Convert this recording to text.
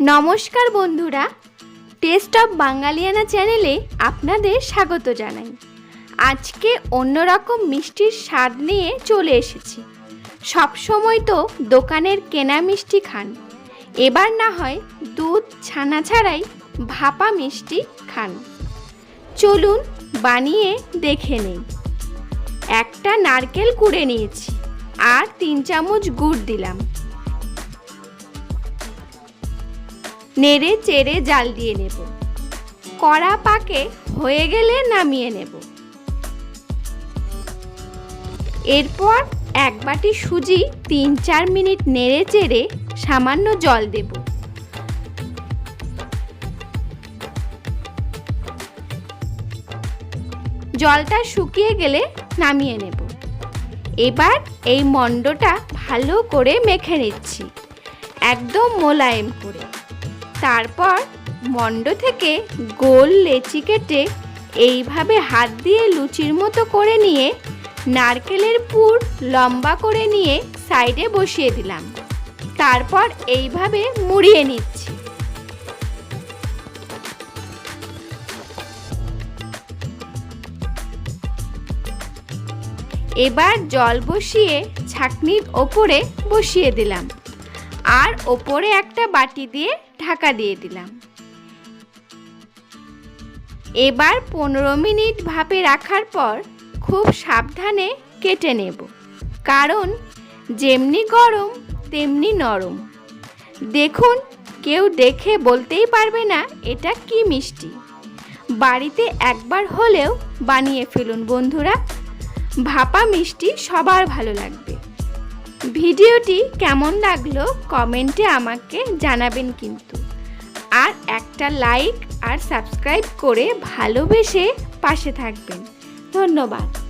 নমস্কার বন্ধুরা, test of বাঙালিয়ানা চ্যানেলে আপনাদের স্বাগত জানাই। আজকে অন্যরকম মিষ্টির স্বাদ নিয়ে চলে এসেছি। সব সময় তো দোকানের কেনা মিষ্টি খান, এবার না হয় দুধ ছানা ছাড়াই ভাপা মিষ্টি খান। চলুন বানিয়ে দেখে নেই। একটা নারকেল কুড়ে নিয়েছি, আর তিন চামচ গুড় দিলাম। নেড়ে চেড়ে জাল দিয়ে নেব। কড়া পাকে হয়ে গেলে নামিয়ে নেব। এরপর এক বাটি সুজি তিন চার মিনিট নেড়ে চেড়ে সামান্য জল দেব। জলটা শুকিয়ে গেলে নামিয়ে নেব। এবার এই মণ্ডটা ভালো করে মেখে নিচ্ছি, একদম মোলায়েম করে। তারপর মণ্ড থেকে গোল লেচি কেটে এইভাবে হাত দিয়ে লুচির মতো করে নিয়ে নারকেলের পুর লম্বা করে নিয়ে সাইডে বসিয়ে দিলাম। তারপর এইভাবে মুড়িয়ে নিচ্ছি। এবার জল বসিয়ে ছাকনির ওপরে বসিয়ে দিলাম। আর ওপরে একটা বাটি দিয়ে ঢাকা দিয়ে দিলাম। এবার পনেরো মিনিট ভাপে রাখার পর খুব সাবধানে কেটে নেব। কারণ যেমনি গরম, তেমনি নরম। দেখুন, কেউ দেখে বলতেই পারবে না এটা কি মিষ্টি। বাড়িতে একবার হলেও বানিয়ে ফেলুন বন্ধুরা। ভাপা মিষ্টি সবার ভালো লাগবে। ভিডিওটি কেমন লাগল কমেন্টে আমাকে জানাবেন কিন্তু। আর একটা লাইক আর সাবস্ক্রাইব করে ভালোবেসে পাশে থাকবেন। ধন্যবাদ।